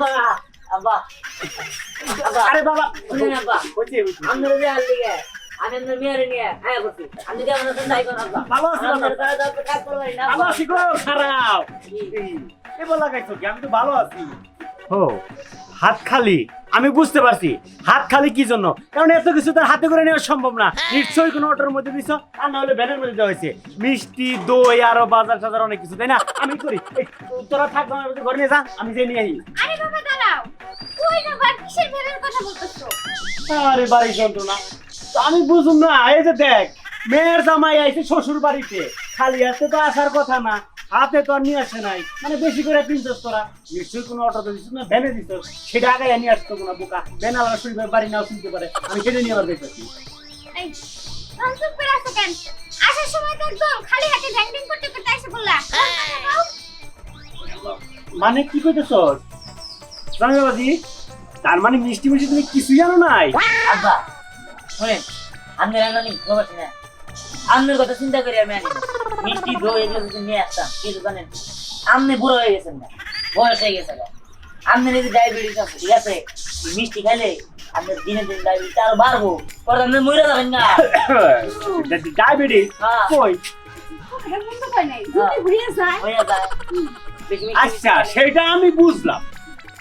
আব্বা আব্বা আব্বা আরে বাবা শুনেন আব্বা। আপনার যে হাল দিকে আমি আপনার মেয়ের নিয়ে আয়া করছি আপনি কেমন আছেন তাই কোন আব্বা ভালো আছি, ভালো আপনার আছি। কাজ আপনি না ভালো আছি গো, খারাপ। এবার লাগাইছো কি আমি তো ভালো আছি। ও। হাত খালি। আমি বুঝতে পারছি। হাত খালি কি জন্য? কারণ এত কিছু তার হাতে করে নেওয়া সম্ভব না। নিশ্চয়ই কোনো অটোর মধ্যে দিছো? আর না হলে ভ্যানের মধ্যে দেওয়া হয়েছে। মিষ্টি দই আরও বাজার টাজার অনেক কিছু তাই না? আমি করি। তোরা থাক আমার ঘরে নিয়ে যা আমি যে নিয়ে আই আরে বাবা দাঁড়াও। কই না ভাই কিসের ভেড়ের কথা বলতেছো? আরে বাড়ি যন্ত্রণা। আমি বুঝুম না এই যে দেখ মেয়ের জামাই আইছে শ্বশুর বাড়িতে খালি হাতে তো আসার কথা না। হাতে তো আর নিয়ে আসে নাই। মানে বেশি করে কিনছিস তোরা। নিশ্চয়ই কোনো অটোতে দিচ্ছিস না ভ্যানে দিচ্ছিস সেটা আগে নিয়ে আসতো না বোকা। ভ্যান আলাদা শুনবে বাড়ি নাও শুনতে পারে। আমি কেটে নিয়ে আবার দেখতেছি এই কনসুপ করে আসো কেন? আসার সময় তো একদম খালি হাতে ঢ্যাং ঢ্যাং করতে করতে এসে বললা মানে কি কইতেছ? তার মানে মিষ্টি মিষ্টি তুমি কিছুই জানো নাই? আব্বা শুনেন আপনি রান্না নিয়ে খবর না। আপনার কথা চিন্তা করি আমি আনি মিষ্টি দই এগুলো যদি নিয়ে আসতাম কিন্তু জানেন? আপনি বুড়ো হয়ে গেছেন না বয়স হয়ে গেছে না আপনার যদি ডায়াবেটিস আছে ঠিক আছে? মিষ্টি খাইলে আপনার দিনে দিন ডায়াবেটিস আরও বাড়বো। পরে আপনি মরে যাবেন না ডায়াবেটিস হ্যাঁ। কই? হয়। হয়ে আচ্ছা সেটা আমি বুঝলাম।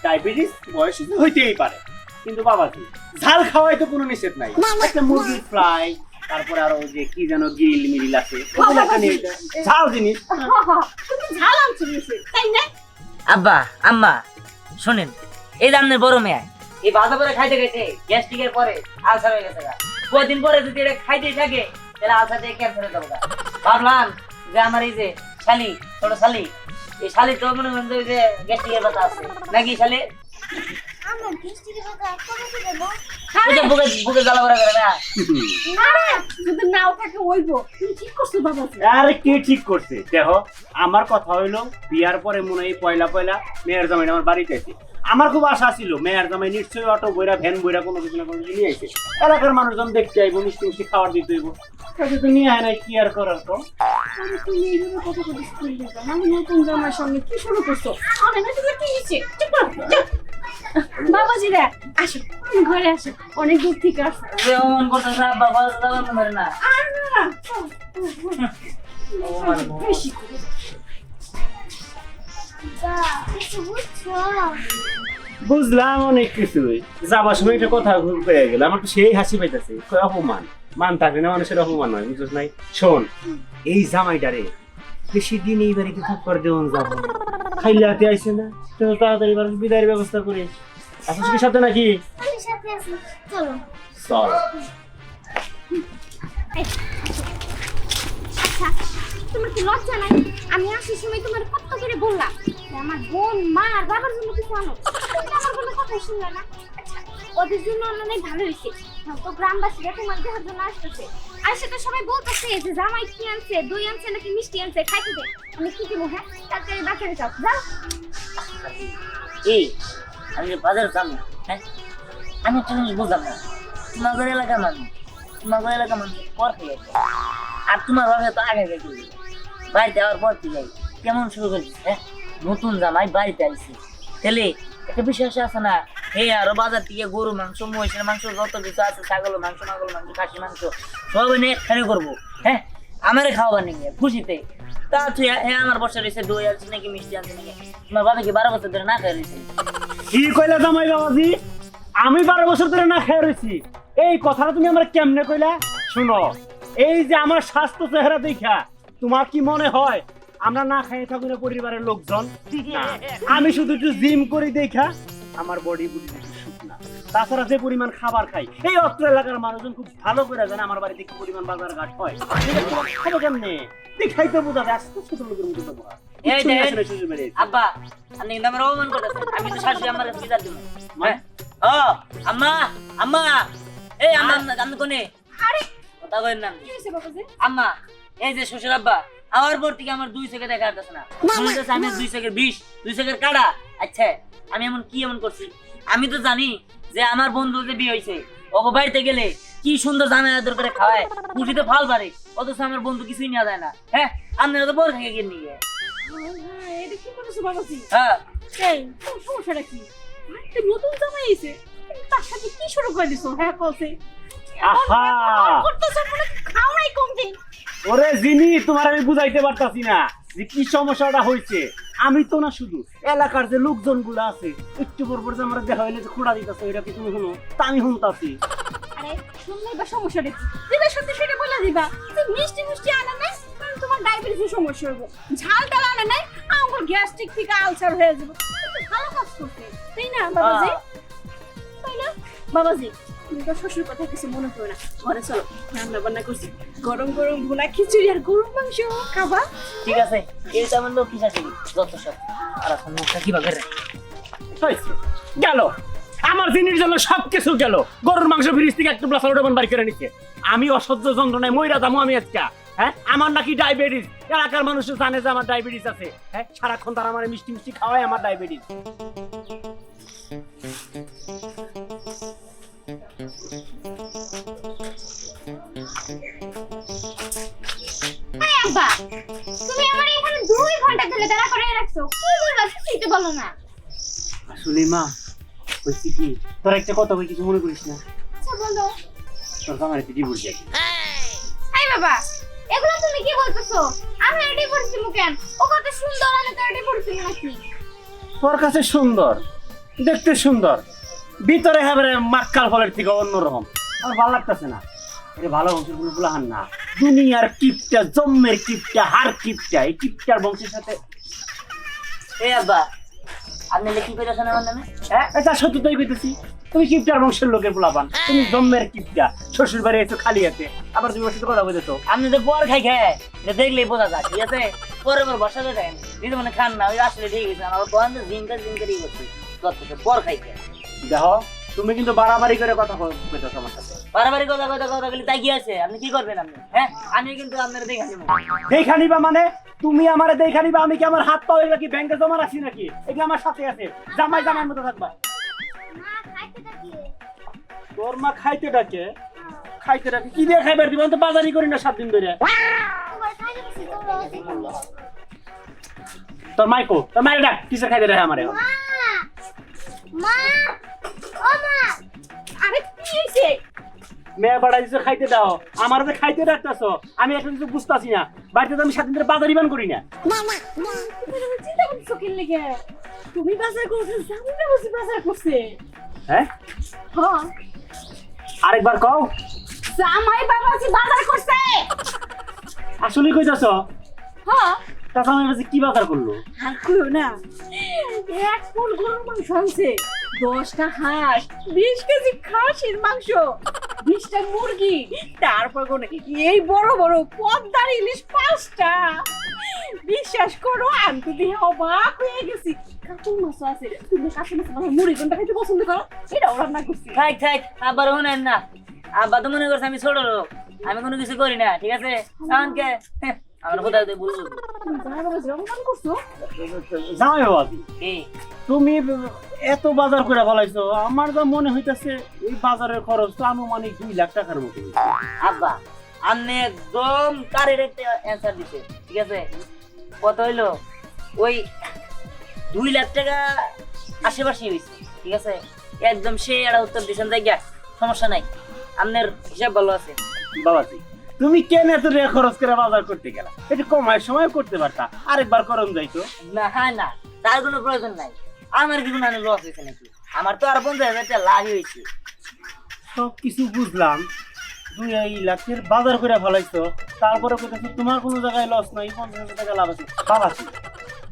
ডায়াবেটিস বয়স হইতেই পারে। কিন্তু বাবাজি ঝাল খাওয়াই তো কোনো নিষেধ নাই। একটা মুরগির ফ্রাই তারপরে আরও ওই যে কি যেন গিল মিল আছে। ঝাল জিনিস ঝাল আনছো তাই না আব্বা আম্মা শুনেন এই আপনার বড় মেয়ে এই ভাজা করে খাইতে খাইতে গ্যাস্ট্রিকের পরে আলসার হয়ে গেছে। কদিন পরে যদি এটা খাইতেই থাকে তাহলে আলসার থেকে ক্যান্সার হয়ে যাবে। ভাবলাম যে আমার এই যে শালি ছোট শালি এই শালি তো মনে করেন যে ওই যে গ্যাস্ট্রিকের কথা আছে নাকি শালি আমার কিস্তির কথা কবে দেবো ওই বুকে বুকে জ্বালা করা করে না? আরে যদি নাও থাকে ওইবো। তুমি ঠিক করছ বাবা? আরে কে ঠিক করছে? দেখো আমার কথা হইল বিয়ার পরে মনে হয় পয়লা পয়লা মেয়ের জামাই আমার বাড়িতে আছে। আমার খুব আশা ছিল মেয়ের জামাই নিশ্চয়ই অটো বইরা ভ্যান বইরা কোনো কিছু না কোনো কিছু নিয়ে আইছে। এলাকার মানুষজন দেখতে আইবো মিষ্টি মিষ্টি খাবার দিতে হইব তাকে তো নিয়ে আয় নাই কি আর করার তো আরে তুমি এইভাবে কথা কথা স্কুল দিতে আমি নতুন জামার সঙ্গে কি শুরু করছ? আরে না তুমি কি হয়েছে? চুপ করো বাবাজি রে আসো ঘরে আসো অনেক দূর থেকে আসো। যে অমন করতেছে আব্বা ভালো যাবেন না। আর না না বেশি করে। বুঝলাম অনেক কিছুই যাবার সময় একটা কথা পেয়ে গেল, আমার তো সেই হাসি পাইতেছে। অপমান? মান থাকলে না মানুষের অপমান নয় বুঝছ নাই? শোন, এই জামাইটারে বেশি দিন এই বাড়িতে থাকবার দেওয়ান যাব খাইলে হাতে আইসে না তাড়াতাড়ি এবার বিদায়ের ব্যবস্থা করে। আসিস কি সাথে নাকি? চলো। চল আচ্ছা। তোমার কি লজ্জা নাই? আমি আসার সময় তোমার কত করে বললাম আমার বোন, মা আর বাবার জন্য কিছু আনো। আমার কোনো কথা শুনলে না। ওদের জন্য আনলে ভালো হয়েছে। তো গ্রামবাসীরা তোমার দেওয়ার জন্য আসতেছে। আর সেটা সবাই বলতেছে যে জামাই কি আনছে, দই আনছে নাকি মিষ্টি আনছে খাইতে দে। আমি কি দিব হ্যাঁ? তাড়াতাড়ি বাচ্চারে যাও। যাও। এই, আমি বাজারে যাব হ্যাঁ? আমি একটা জিনিস বুঝলাম না। তোমাদের এলাকার মানুষ, তোমাদের এলাকার মানুষ পর আর তোমার বাবা তো আগে যায়। বাড়িতে আবার থেকে যায়। কেমন শুরু করেছিস হ্যাঁ? নতুন জামাই বাড়িতে আইসি তাহলে একটা বিশ্বাস আছে না? হে, আরও বাজার থেকে গরু, মাংস, মহিষের মাংস, যত কিছু আছে, ছাগল, মাংস মাগল মাংস, খাসি মাংস, সব এনে একখানে করব হ্যাঁ? আমারে খাওয়াবার নাকি খুশিতে। তা তুই হ্যাঁ আমার বসে রয়েছে দই আনছে নাকি, মিষ্টি আনছে নাকি? তোমার বাবা কি বারো বছর ধরে না খাই রয়েছে। কি কইলা জামাই বাবাজি? আমি বারো বছর ধরে না খেয়ে রয়েছি। এই কথাটা তুমি আমার কেমনে কইলা? শুনো, এই যে আমার স্বাস্থ্য চেহারা দেখা তোমার কি মনে হয়? আমরা না খাইয়ে থাকি না পরিবারের লোকজন? আমি শুধু একটু জিম করি দেখা আমার বডি বুডি শুকনা। তাছাড়া যে পরিমাণ খাবার খাই এই অত্র এলাকার মানুষজন খুব ভালো করে জানে আমার বাড়িতে কি পরিমাণ বাজার ঘাট হয়। এটা খাব কেমনে? দেখাইতে বোঝা যায় আস্তে ছোট লোকের মতো বাড়িতে। আব্বা আপনি কিন্তু আমার অপমান করতেছেন। আমি তো শাশুড়ি আমার কাছে বিচার দিব। ও আম্মা আম্মা। এই আম্মা আমি কোনে? আরে। কথা কইন না কি হয়েছে বাবাজি? আম্মা এই যে শ্বশুর আব্বা আমার পর থেকে আমার দুই চোখে দেখা যাচ্ছে না। আমি দুই চোখের বিষ দুই চোখের কাটা আচ্ছা আমি এমন কি এমন করছি? আমি তো জানি যে আমার বন্ধু যে বিয়ে হয়েছে ওকে বাড়িতে গেলে কি সুন্দর জামাই আদর করে খাওয়ায়। খুশিতে ফাল পারে অথচ আমার বন্ধু কিছুই নেওয়া যায় না। হ্যাঁ আপনারা তো বড় থেকে গিয়ে নিয়ে এটা কি করেছ বাবাজি হ্যাঁ। এই সমস্যাটা কি? নতুন জামাই এসে তার সাথে কি শুরু করে দিছো? হ্যাঁ কসে আহা! করতেছো মনে খাও নাই কমদিন ওরে জিনি তোমার আমি বুঝাইতে পারতাছি না যে কি সমস্যাটা হয়েছে। আমি তো না শুধু এলাকার যে লোকজনগুলো আছে একটু পর পর যে আমরা দেখা হইলে যে খোঁড়া দিতেছে এটা কি তুমি শুনো? তা আমি শুনতাছি। আরে শুনলেই বা সমস্যা দেখি দিদা সত্যি সেটা বলে দিবা। যে মিষ্টি মিষ্টি আনা নাই কারণ তোমার ডায়াবেটিসের সমস্যা হবে ঝাল টাল আনা নাই আমার গ্যাস্ট্রিক থেকে আলসার হয়ে যাবে। ভালো কাজ করতে। তাই না বাবাজি? তাই না? বাবাজি তো শ্বশুর কথা কিছু মনে না। ঘরে চলো রান্না বান্না করছি। গরম গরম ভুনা খিচুড়ি আর মাংস খাবা। ঠিক আছে, এই আমার যত সব। আর এখন মুখটা রে? গেল। আমার জিনির জন্য সবকিছু গেল। গরুর মাংস ফ্রিজ থেকে একটু প্লাস বাড়ি করে নিচ্ছে আমি অসহ্য যন্ত্রণায় ময়রা দামো আমি আজকে। হ্যাঁ? আমার নাকি ডায়াবেটিস। এলাকার মানুষ জানে যে আমার ডায়াবেটিস আছে। হ্যাঁ? সারাক্ষণ তারা আমার মিষ্টি মিষ্টি খাওয়ায় আমার ডায়াবেটিস। রাখছো কি বলবা কিছুই তো বলো না। আসলে মা বলছি কি? তোর একটা কথা বই কিছু মনে করিস না? আচ্ছা বলো। তোর আমার একটু ডিভোর্স যাবে এই বাবা এগুলো তুমি কি বলতেছো? আমি রেডি করছি মুকেন ও কত সুন্দর আমি তো রেডি করছি নাকি? তোর কাছে সুন্দর দেখতে সুন্দর ভিতরে হবে মাক্কাল ফলের থেকে অন্যরকম। আমার ভালো লাগতেছে না। এটা ভালো বংশের কোনো বুলাহান না। দুনিয়ার কিপটা জম্মের কিপটা হার কিপটা এই কিপটার বংশের সাথে এই আব্বা আপনি লেখি পেরেছেন আমার নামে? হ্যাঁ? এটা সত্যি তাই কইতেছি তুমি কিপটার বংশের লোকের পোলাপান তুমি জম্মের কিপটা শ্বশুর বাড়ি এসে খালি আছে আবার তুমি ওর কথা বলতেছো। আপনি তো পর খাই খায় এটা দেখলেই বোঝা যায় ঠিক আছে? পরে পর বসা যায় দেখেন দিদি মানে খান না ওই আসলে ঠিক আছে আমার যত পর খাই খায় দেখো তুমি কিন্তু বাড়াবাড়ি করে কথা কইতেছো আমার সাথে। বারবারই কথা কথা কথা তাই কি আছে আপনি কি করবেন আপনি? হ্যাঁ? আমি কিন্তু আপনার দেখে নেব। দেখা নিবা মানে তুমি আমারে দেখা নিবা আমি কি আমার হাত পা এগুলা কি? ব্যাংকে জমা রাখছি নাকি? এগুলো আমার সাথে আছে। জামাই জামাই মতো থাকবা। তোর মা খাইতে ডাকে। খাইতে ডাকে। কি দিয়ে খাইবার দিবা তো বাজারই করি না সাত দিন ধরে। তোর মাইকো তোর মায়ের ডাক। কিসের খাইতে ডাকে আমারে? মা! মা! ও মা! আরে কি হইছে? মেয়ে বাড়া দিছো খাইতে দাও। আমার যে খাইতে ডাকতেছো আমি কিছু বুঝতাছি না। বাড়িতে তো আমি সাত দিন ধরে বাজারই বান করি না। তুমি চিন্তা করছ কি লেগে? তুমি বাজার করছ বুঝি বাজার করছে। হ্যাঁ? হ্যাঁ। আরেকবার কও। জামাই বাবাজি বাজার করছে। আসলে হ্যাঁ। আমি ভাবছি কি বাজার করল? আর কইও না। এক ফুল গরুর মাংস আনছে। দশটা হাঁস বিশ কেজি খাসির মাংস। বিশটা মুরগি তারপর কোনো এই বড় বড় পদ্মার ইলিশ পাঁচটা। বিশ্বাস করো আমি তো দিয়ে অবাক হয়ে গেছি। কাকুর মাছ আছে? তুমি কাকুর মাছ আমার মুড়ি কোনটা খেতে পছন্দ করো? এটাও রান্না করছি। খাই খাই আবার শুনেন না। আব্বা তো মনে করছে আমি ছোট লোক। আমি কোনো কিছু করি না ঠিক আছে? কারণ কি তুমি এত বাজার করে বলাইছো আমার যা মনে হইতাছে এই বাজারের খরচ তো আনুমানিক দুই লাখ টাকার মতো আব্বা আপনি একদম কারের একটা অ্যান্সার দিছে ঠিক আছে? কত হইল ওই দুই লাখ টাকা আশেপাশে হয়েছে ঠিক আছে? একদম সে একটা উত্তর দিয়েছেন সমস্যা নাই। আপনার হিসাব ভালো আছে? বাবাজি তুমি কেন এত টাকা খরচ করে বাজার করতে গেলা? এটা কমায় সময় করতে পারতা। আরেকবার করন যাইতো না হ্যাঁ না তার কোনো প্রয়োজন নাই। আমার কিছু কোনো লস হয়েছে নাকি আমার তো আর পঞ্চাশ হাজার টাকা লাভ হয়েছে। সব কিছু বুঝলাম। দুই এই লাখের বাজার করে ফেলাইছো। তারপরে কোথাও তোমার কোনো জায়গায় লস নাই পঞ্চাশ হাজার টাকা লাভ আছে। বাবাজি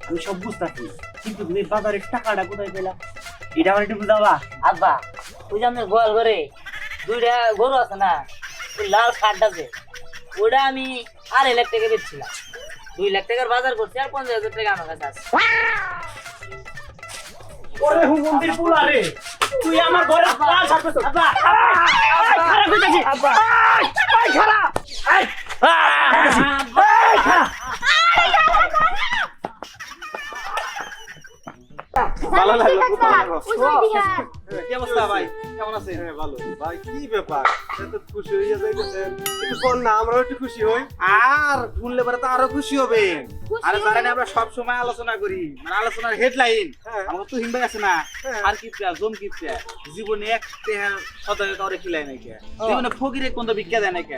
আমি সব বুঝতেছি। কিন্তু তুমি বাজারের টাকাটা কোথায় পেলা? এটা আমার একটু বুঝাবা? আব্বা ওই যে আপনার গোয়াল ঘরে দুইটা গরু আছে না লাল খাটটা যে ওটা আমি আড়াই লাখ টাকা বেচছিলাম। দুই লাখ টাকার বাজার করছি আর পঞ্চাশ হাজার টাকা আমার কাছে আছে। ওরে হুমন্দির পুলা রে। তুই আমার ঘরে পাল ছাড়তেছ আব্বা আই খারাপ হইতাছি আব্বা। আই খারাপ। আই আই ভালো লাগল কি অবস্থা ভাই? কেমন আছেন? হ্যাঁ ভালো। ভাই কি ব্যাপার? এত খুশি হয়ে যাইতেছেন। একটু না আমরাও একটু খুশি হই। আর শুনলে পরে তো আরও খুশি হবেন খুশি আরে জানেন আমরা সব সময় আলোচনা করি। মানে আলোচনার হেডলাইন হ্যাঁ। আমার তো হিমবাই আছে না। হ্যাঁ। আর কি জম কি জীবনে এক সদায় কাউরে খিলাই নাই কে? জীবনে ফকিরে কোন বিজ্ঞা দেয় নাই কে?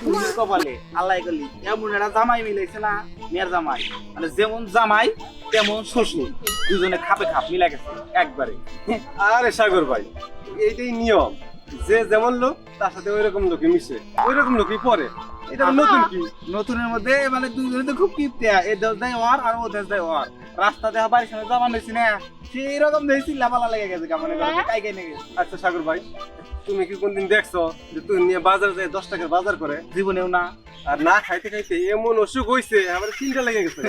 তুমি কপালে আল্লাহ গলি এমন একটা জামাই মিলাইছে না মেয়ের জামাই। মানে যেমন জামাই তেমন শ্বশুর। দুজনে খাপে খাপ মিলা গেছে একবারে। আরে সাগর ভাই এইটাই নিয়ম। যে যেমন লোক, তার সাথে ওই রকম লোকই মিশে। ওই রকম লোকই পরে এটা নতুন কি? নতুনের মধ্যে মানে দুজনে তো খুব এ দেশ দেয় ওর আর ও দেশ দেয় ওর রাস্তা দেওয়া বাড়ির সামনে জমা নিয়েছি না সেই রকম দেখছি লাপালা লেগে গেছে কেমন কাই কাই লেগে আচ্ছা সাগর ভাই তুমি কি কোনদিন দেখছ যে তুই নিয়ে বাজার যায় দশ টাকার বাজার করে জীবনেও না আর না খাইতে খাইতে এমন অসুখ হইছে আমার চিন্তা লেগে গেছে।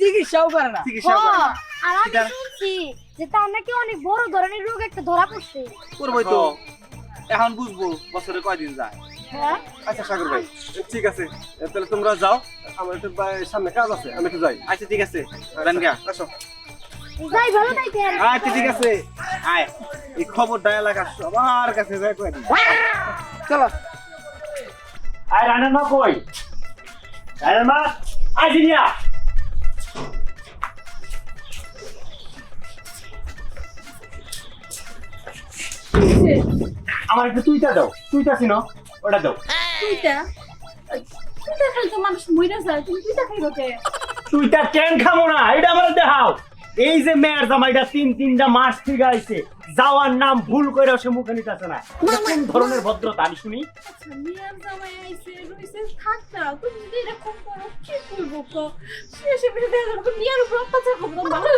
চিকিৎসাও করে না। চিকিৎসাও করে না। আর আমি শুনছি যে তার নাকি অনেক বড় ধরনের রোগ একটা ধরা পড়ছে। করবোই তো। এখন বুঝব বছরে কয়দিন যায়? হ্যাঁ? আচ্ছা সাগর ভাই ঠিক আছে। তাহলে তোমরা যাও আমার একটু সামনে কাজ আছে আমি একটু যাই। আচ্ছা ঠিক আছে গা আসো। যাই ভালো থাকেন। আচ্ছা ঠিক আছে। আয় এই খবরটা এলাকা সবার কাছে চলো। মা কই? রান্নার মা? আয় জিনিয়া। আমার একটু তুইটা দাও তুইটা ছিল ওটা দাও। তুইটা? তুইটা খালি তো মানুষ মইরা যায় তুমি তুইটা খাইবো কে? তুইটা কেন খাব না? এটা আমার দেখাও। এই যে মেয়ের জামাইটা তিন তিনটা মাস ঠিক আছে যাওয়ার নাম ভুল করে সে মুখে নিতেছে না। কোন ধরনের ভদ্রতা আমি শুনি। আচ্ছা জামাই আইছে রইছে থাকতা তুমি যদি এরকম করো কি করব কো? শেষে বেশি দেখা উপর অত্যাচার করব ভালো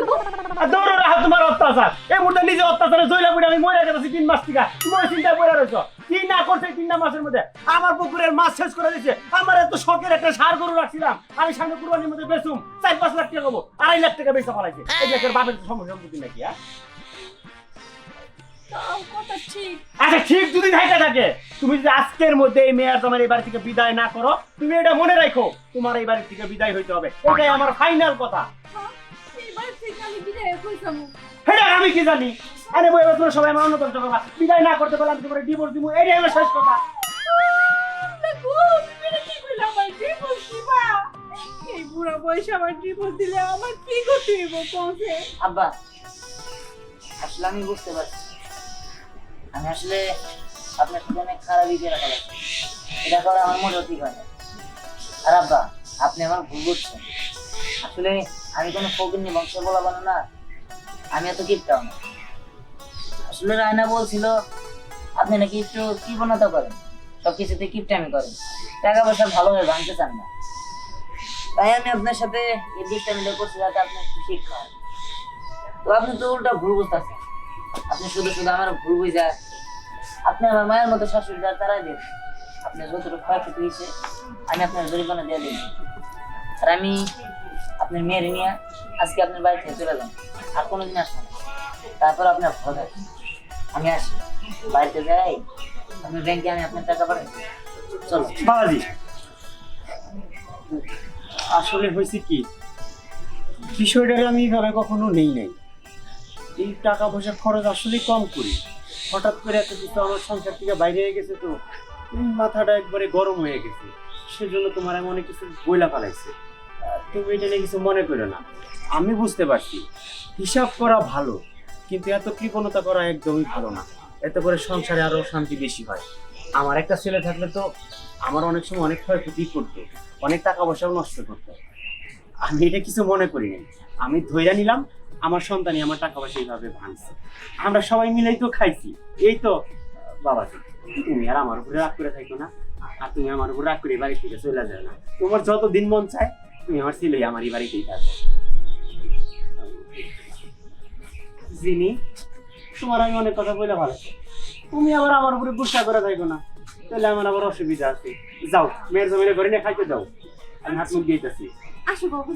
দৌড়ো রাখা তোমার অত্যাচার। এই মুহূর্তে নিজে অত্যাচারে জয়লা বুড়ি আমি মরে গেছি তিন মাস থেকে তুমি চিন্তা করে রয়েছ কি না করছে তিনটা মাসের মধ্যে? আমার পুকুরের মাছ শেষ করে দিচ্ছে আমার এত শখের একটা সার গরু রাখছিলাম। আমি সামনে কুরবানির মধ্যে বেচুম। চার পাঁচ লাখ টাকা পাবো আড়াই লাখ টাকা বেচা ফেলাইছে। এই লাখের বাপের সমস্যা সম্পত্তি নাকি হ্যাঁ? আচ্ছা ঠিক যদি থাকে থাকে তুমি যদি আজকের মধ্যে এই মেয়ের তোমার এই বাড়ি থেকে বিদায় না করো তুমি এটা মনে রাখো তোমার এই বাড়ি থেকে বিদায় হইতে হবে। এটাই আমার ফাইনাল কথা। হ্যাঁ, আমি কি জানি? আরে বই এবার তোমরা সবাই আমার অন্যতম কথা বিদায় না করতে পারলে আমি তোমার ডিভোর্স দিব এটাই আমার শেষ কথা। আমার এই বুড়া বয়সে আমার ডিভোর্স দিলে আমার কি করতে হইব পৌঁছে আব্বা আসলে আমি বুঝতে পারছি। আমি আসলে আপনার সাথে অনেক খারাপ রাখা এটা করা আমার মোটেও ঠিক হয় না। আর আব্বা আপনি আমার ভুল করছেন আসলে আমি কোনো ফকিরনি বংশ বলা বানো না। আমি এত কিপটাও না। আসলে রায়না বলছিল, আপনি নাকি একটু কি কৃপণতা করেন সব কিছুতে কিপটামি করেন। টাকা পয়সা ভালোভাবে ভাঙতে চান না। তাই আমি আপনার সাথে এই দিকটা মিলে করছি যাতে আপনার একটু হয় তো আপনি তো উল্টা ভুল বুঝতেছেন। আপনি শুধু শুধু আমার ভুল বুঝা আপনি আমার মায়ের মতো শাশুড়ি যা তারাই দেন। আপনি যতটুকু ক্ষয়ক্ষতি হয়েছে, আমি আপনার জরিমানা দিয়ে দিই আর আমি আপনার মেয়ের নিয়ে আজকে আপনার বাড়ি থেকে চলে যান আর কোনোদিন আসব না। তারপর আপনার ভালো থাকবেন আমি আসি। বাড়িতে যাই। আপনার ব্যাংকে আমি আপনার টাকা পাঠাই। চলো। বাবাজি। আসলে হয়েছে কি? বিষয়টা আমি এইভাবে কখনো নেই নাই। এই টাকা পয়সা খরচ আসলে কম করি। হঠাৎ করে এত কিছু আমার সংসার থেকে বাইরে হয়ে গেছে তো। মাথাটা একবারে গরম হয়ে গেছে। সেজন্য তোমার আমি অনেক কিছু বইলা ফেলাইছে। তুমি এটা নিয়ে কিছু মনে করো না। আমি বুঝতে পারছি। হিসাব করা ভালো। কিন্তু এত কৃপণতা করা একদমই ভালো না। এতে করে সংসারে আরও শান্তি বেশি হয়। আমার একটা ছেলে থাকলে তো আমার অনেক সময় অনেক ক্ষয়ক্ষতি করতো। অনেক টাকা পয়সাও নষ্ট করতো। আমি এটা কিছু মনে করি করিনি আমি ধৈর্য নিলাম, আমার সন্তানই আমার টাকা পয়সা এইভাবে ভাঙছে। আমরা সবাই মিলেই তো খাইছি। এই তো, বাবা তুমি আর আমার উপরে রাগ করে থাকো না। আর তুমি আমার উপরে রাগ করে এই বাড়ি থেকে চলে যাও না। তোমার যত দিন মন চায়, তুমি আমার ছেলেই আমার এই বাড়িতেই থাকো। জিনি তোমার আমি অনেক কথা বলে ভালো তুমি আবার আমার উপরে গুসা করে থাকো না। তাহলে আমার আবার অসুবিধা আছে। যাও, মেয়ের জমিনে ঘরে নিয়ে খাইতে যাও। আমি হাত মুখ দিয়েছি আসো বাবু